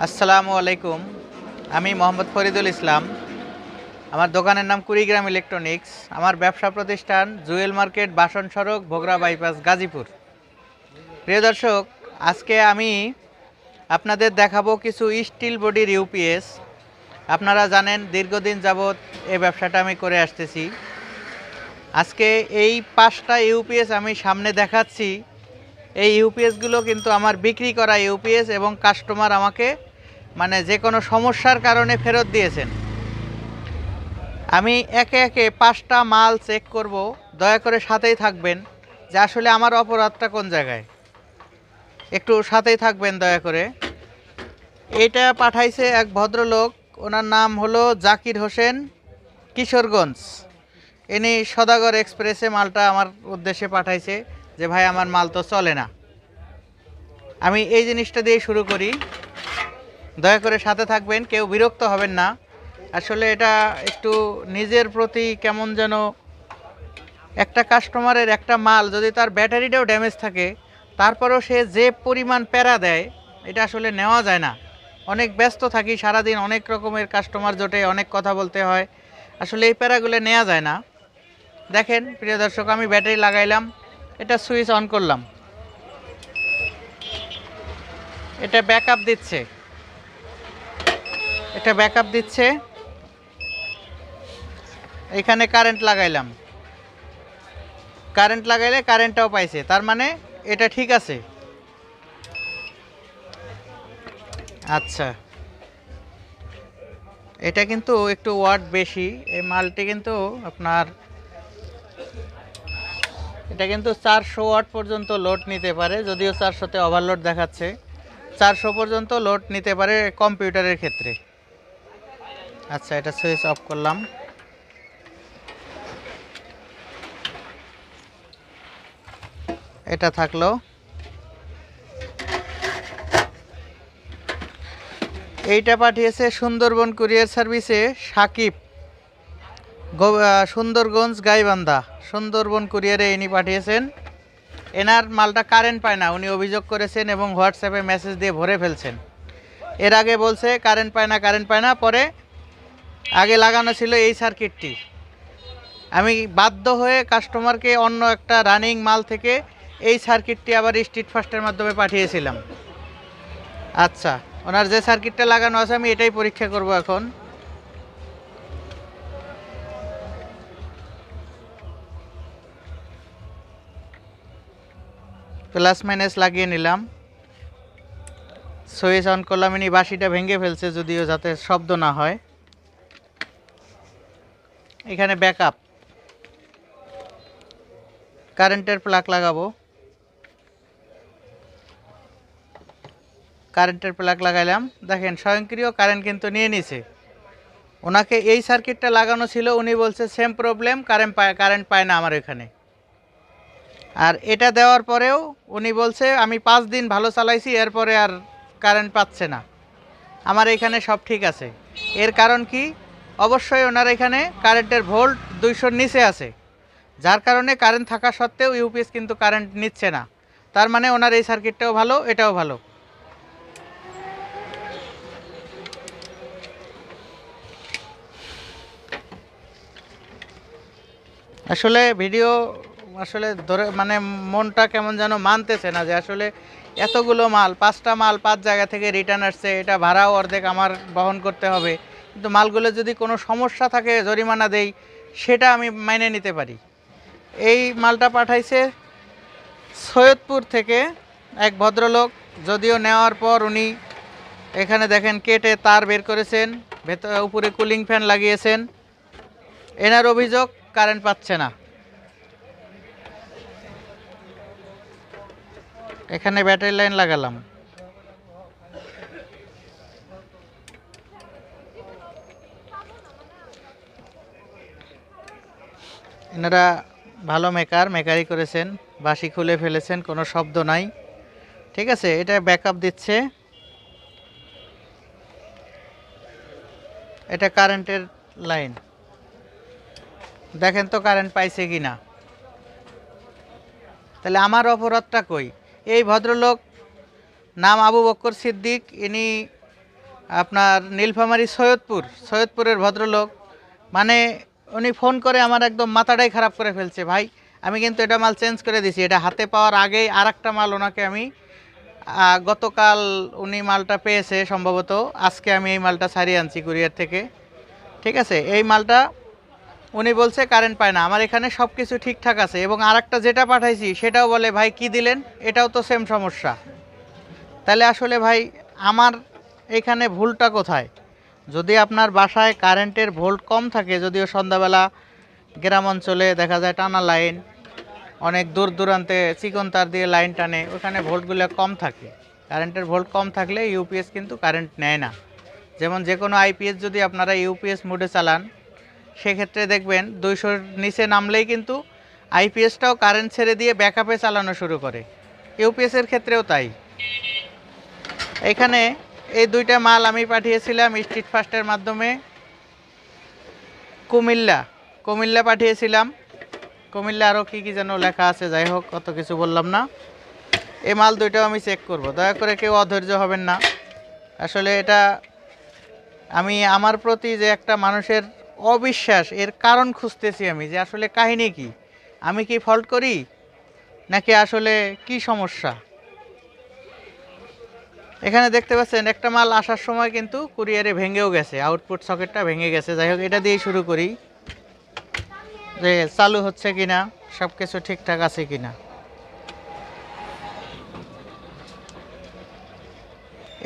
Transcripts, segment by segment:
আসসালামু আলাইকুম। আমি মোহাম্মদ ফরিদুল ইসলাম। আমার দোকানের নাম কুড়িগ্রাম ইলেকট্রনিক্স। আমার ব্যবসা প্রতিষ্ঠান জুয়েল মার্কেট, বাসন সড়ক, ভোগরা বাইপাস, গাজীপুর। প্রিয় দর্শক, আজকে আমি আপনাদের দেখাবো কিছু স্টিল বডির ইউপিএস। আপনারা জানেন, দীর্ঘদিন যাবৎ এই ব্যবসাটা আমি করে আসতেছি। আজকে এই পাঁচটা ইউপিএস আমি সামনে দেখাচ্ছি। এই ইউপিএসগুলো কিন্তু আমার বিক্রি করা ইউপিএস এবং কাস্টমার আমাকে মানে যে কোনো সমস্যার কারণে ফেরত দিয়েছেন। আমি একে একে পাঁচটা মাল চেক করব, দয়া করে সাথেই থাকবেন যে আসলে আমার অপরাধটা কোন জায়গায়। একটু সাথেই থাকবেন দয়া করে। এটা পাঠাইছে এক ভদ্রলোক, ওনার নাম হলো জাকির হোসেন কিশোরগঞ্জ। ইনি সদাগর এক্সপ্রেসে মালটা আমার উদ্দেশ্যে পাঠাইছে। যে, ভাই, আমার মাল তো চলে না। আমি এই জিনিসটা দিয়ে শুরু করি। দয়া করে সাথে থাকবেন, কেউ বিরক্ত হবেন না। আসলে এটা একটু নিজের প্রতি কেমন যেন একটা কাস্টমারের একটা মাল, যদি তার ব্যাটারিটাও ড্যামেজ থাকে, তারপরেও সে যে পরিমাণ প্যারা দেয়, এটা আসলে নেওয়া যায় না। অনেক ব্যস্ত থাকি, সারাদিন অনেক রকমের কাস্টমার জোটে অনেক কথা বলতে হয়। আসলে এই প্যারাগুলো নেওয়া যায় না। দেখেন, প্রিয় দর্শক, আমি ব্যাটারি লাগাইলাম। এটা সুইচ অন করলাম। এটা ব্যাকআপ দিচ্ছে। এটা ব্যাকআপ দিচ্ছে। এখানে কারেন্ট লাগাইলাম। কারেন্ট লাগাইলে কারেন্টটাও পাইছে। তার মানে এটা ঠিক আছে। আচ্ছা। এটা কিন্তু একটু ওয়াট বেশি। এই মালটি কিন্তু আপনার এটা কিন্তু চারশো ওয়াট পর্যন্ত লোড নিতে পারে, যদিও চারশোতে ওভারলোড দেখাচ্ছে। চারশো পর্যন্ত লোড নিতে পারে কম্পিউটারের ক্ষেত্রে। আচ্ছা এটা সুইচ অফ করলাম। এটা থাকল। এইটা পাঠিয়েছে সুন্দরবন কুরিয়ার সার্ভিসে সাকিব। সুন্দরগঞ্জ গাইবান্ধা। সুন্দরবন কুরিয়ারে ইনি পাঠিয়েছেন। এনার মালটা কারেন্ট পায় না। উনি অভিযোগ করেছেন এবং হোয়াটসঅ্যাপে মেসেজ দিয়ে ভরে ফেলছেন। এর আগে বলছে কারেন্ট পায় না কারেন্ট পায় না। পরে আগে লাগানো ছিল এই সার্কিটটি আমি বাধ্য হয়ে কাস্টমারকে অন্য একটা রানিং মাল থেকে এই সার্কিটটি আবার স্ট্রিট ফাস্টের মাধ্যমে পাঠিয়েছিলাম। আচ্ছা ওনার যে সার্কিটটা লাগানো আছে, আমি এটাই পরীক্ষা করব এখন। প্লাস মাইনাস লাগিয়ে নিলাম। সুইচ অন করলাম ইনি বাঁশিটা ভেঙে ফেলছে যদিও যাতে শব্দ না হয়। এখানে ব্যাকআপ কারেন্টের প্লাগ লাগাবো। কারেন্টের প্লাগ লাগাইলাম। দেখেন, স্বয়ংক্রিয় কারেন্ট কিন্তু নিয়ে নিছে। ওনাকে এই সার্কিটটা লাগানো ছিল, উনি বলছে সেম প্রবলেম কারেন্ট পায় কারেন্ট পায় না আমার এখানে। আর এটা দেওয়ার পরেও উনি বলছে, আমি পাঁচ দিন ভালো চালাইছি, এরপরে আর কারেন্ট পাচ্ছে না। আমার এখানে সব ঠিক আছে। এর কারণ কি? অবশ্যই ওনার এখানে কারেন্টের ভোল্ট দুইশোর নিচে আছে। যার কারণে কারেন্ট থাকা সত্ত্বেও ইউপিএস কিন্তু কারেন্ট নিচ্ছে না। তার মানে ওনার এই সার্কিটটাও ভালো, এটাও ভালো। আসলে ভিডিও আসলে ধরে মানে মনটা কেমন যেন মানতেছে না যে আসলে এতগুলো মাল, পাঁচটা মাল পাঁচ জায়গা থেকে রিটার্ন আসছে, এটা ভাড়াও অর্ধেক আমার বহন করতে হবে। কিন্তু মালগুলো যদি কোনো সমস্যা থাকে, জরিমানা দেই, সেটা আমি মেনে নিতে পারি। এই মালটা পাঠাইছে সৈয়দপুর থেকে এক ভদ্রলোক, যদিও নেওয়ার পর উনি এখানে দেখেন কেটে তার বের করেছেন ভেতর উপরে কুলিং ফ্যান লাগিয়েছেন। এনার অভিযোগ কারেন্ট পাচ্ছে না। এখানে ব্যাটারি লাইন লাগালাম। এনারা ভালো মেকার মেকারি করেছেন বাসি খুলে ফেলেছেন, কোনো শব্দ নাই। ঠিক আছে, এটা ব্যাকআপ দিচ্ছে। এটা কারেন্টের লাইন দেখেন তো কারেন্ট পাইছে কি না তাহলে আমার অপরাধটা কই? এই ভদ্রলোক নাম আবু বক্কর সিদ্দিক। ইনি আপনার নীলফামারী সৈয়দপুর, সৈয়দপুরের ভদ্রলোক। মানে উনি ফোন করে আমার একদম মাথাটাই খারাপ করে ফেলছে, ভাই, আমি কিন্তু এটা মাল চেঞ্জ করে দিছি। এটা হাতে পাওয়ার আগেই আর মাল ওনাকে আমি গতকাল উনি মালটা পেয়েছে সম্ভবত। আজকে আমি এই মালটা ছাড়িয়ে আনছি কুরিয়ার থেকে। ঠিক আছে? এই মালটা উনি বলছে, কারেন্ট পায় না। আমার এখানে সব কিছু ঠিকঠাক আছে এবং আরেকটা যেটা পাঠাইছি, সেটাও বলে, ভাই, কি দিলেন? এটাও তো সেম সমস্যা। তাহলে আসলে ভাই, আমার এখানে ভুলটা কোথায়? যদি আপনার বাসায় কারেন্টের ভোল্ট কম থাকে, যদিও সন্ধ্যাবেলা গ্রাম অঞ্চলে দেখা যায় টানা লাইন, অনেক দূর দূরান্তে চিকন তার দিয়ে লাইন টানে, ওখানে ভোল্টগুলো কম থাকে। কারেন্টের ভোল্ট কম থাকলে ইউপিএস কিন্তু কারেন্ট নেয় না। যেমন যে কোনো আইপিএস যদি আপনারা ইউপিএস মোডে চালান সেক্ষেত্রে দেখবেন দুইশোর নিচে নামলেই কিন্তু আইপিএসটাও কারেন্ট ছেড়ে দিয়ে ব্যাকআপে চালানো শুরু করে। ইউপিএসের ক্ষেত্রেও তাই। এখানে এই দুইটা মাল আমি পাঠিয়েছিলাম স্ট্রিট ফাস্টের মাধ্যমে। কুমিল্লা কুমিল্লা পাঠিয়েছিলাম। কুমিল্লা আরও কী কী যেন লেখা আছে, যাই হোক কত কিছু বললাম না। এই মাল দুইটাও আমি চেক করব। দয়া করে কেউ অধৈর্য হবেন না। আসলে এটা আমি আমার প্রতি যে একটা মানুষের অবিশ্বাস, এর কারণ খুঁজতেছি আমি যে আসলে কাহিনী কি? আমি কি ফল্ট করি? নাকি আসলে কি সমস্যা? এখানে দেখতে পাচ্ছেন, একটা মাল আসার সময় কিন্তু কুরিয়ারে ভেঙেও গেছে আউটপুট সকেটটা ভেঙে গেছে। যাই হোক, এটা দিয়েই শুরু করি যে চালু হচ্ছে কিনা সব কিছু ঠিকঠাক আছে কিনা।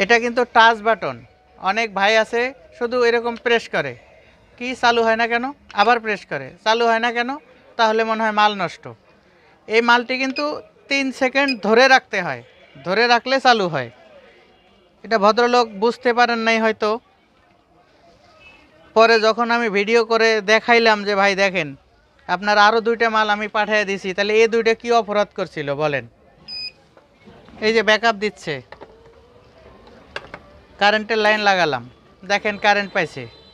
এটা কিন্তু টাচ বাটন অনেক ভাই আছে, শুধু এরকম প্রেস করে। কি চালু হয় না কেন? আবার প্রেস করে। চালু হয় না কেন? তাহলে মনে হয় মাল নষ্ট। এই মালটি কিন্তু তিন সেকেন্ড ধরে রাখতে হয়। ধরে রাখলে চালু হয়। এটা ভদ্রলোক বুঝতে পারেন নাই হয়তো। পরে যখন আমি ভিডিও করে দেখাইলাম যে, ভাই, দেখেন, আপনার আরও দুইটা মাল আমি পাঠিয়ে দিছি, তাহলে এই দুইটা কি অপরাধ করছিল, বলেন? এই যে ব্যাকআপ দিচ্ছে। কারেন্টের লাইন লাগালাম। দেখেন কারেন্ট পাইছে।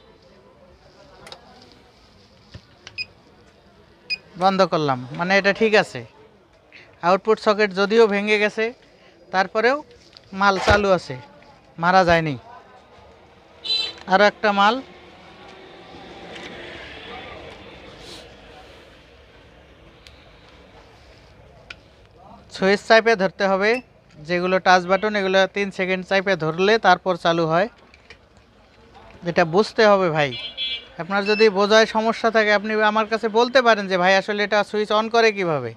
বন্ধ করলাম। মানে এটা ঠিক আছে। আউটপুট সকেট যদিও ভেঙে গেছে, তারপরেও মাল চালু আছে। মারা যায়নি। আরও একটা মাল। সুইচ চাইপে ধরতে হবে। যেগুলো টাচ বাটন এগুলো তিন সেকেন্ড চাইপে ধরলে তারপর চালু হয়। এটা বুঝতে হবে ভাই। আপনার যদি বোঝায় সমস্যা থাকে, আপনি আমার কাছে বলতে পারেন যে, ভাই, আসলে এটা সুইচ অন করে কীভাবে?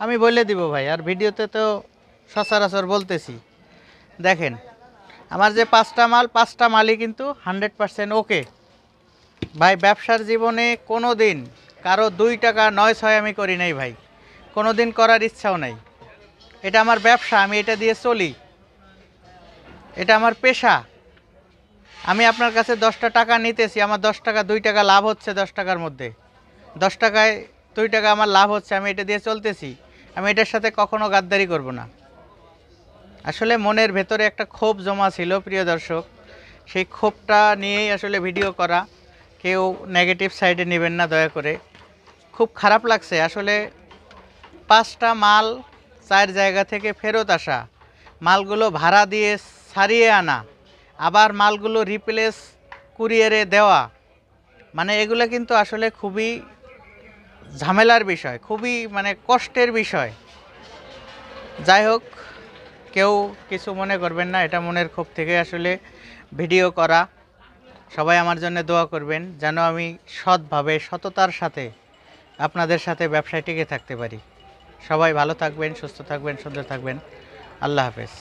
আমি বলে দিব, ভাই, আর ভিডিওতে তো সচরাচর বলতেছি। দেখেন, আমার যে পাঁচটা মাল, পাঁচটা মালই কিন্তু হান্ড্রেড পারসেন্ট ওকে। ভাই, ব্যবসার জীবনে কোনো দিন কারও দুই টাকা নয় ছয় আমি করি নাই, ভাই। কোনো দিন করার ইচ্ছাও নাই। এটা আমার ব্যবসা, আমি এটা দিয়ে চলি। এটা আমার পেশা। আমি আপনার কাছে দশটা টাকা নিতেছি, আমার দশ টাকা, দুই টাকা লাভ হচ্ছে দশ টাকার মধ্যে। দশ টাকায় দুই টাকা আমার লাভ হচ্ছে, আমি এটা দিয়ে চলতেছি। আমি এটার সাথে কখনো গাদ্দারি করব না। আসলে মনের ভেতরে একটা ক্ষোভ জমা ছিল, প্রিয় দর্শক। সেই ক্ষোভটা নিয়েই আসলে ভিডিও করা। কেউ নেগেটিভ সাইডে নেবেন না, দয়া করে। খুব খারাপ লাগছে, আসলে পাঁচটা মাল চার জায়গা থেকে ফেরত আসা, মালগুলো ভাড়া দিয়ে সারিয়ে আনা আবার মালগুলো রিপ্লেস কুরিয়ারে দেওয়া। মানে এগুলো কিন্তু আসলে খুবই ঝামেলার বিষয়, খুবই মানে কষ্টের বিষয়। যাই হোক, কেউ কিছু মনে করবেন না, এটা মনের ক্ষোভ থেকে আসলে ভিডিও করা। সবাই আমার জন্য দোয়া করবেন, যেন আমি সৎভাবে, সততার সাথে আপনাদের সাথে ব্যবসায় টিকে থাকতে পারি। সবাই ভালো থাকবেন, সুস্থ থাকবেন, সুন্দর থাকবেন। আল্লাহ হাফেজ।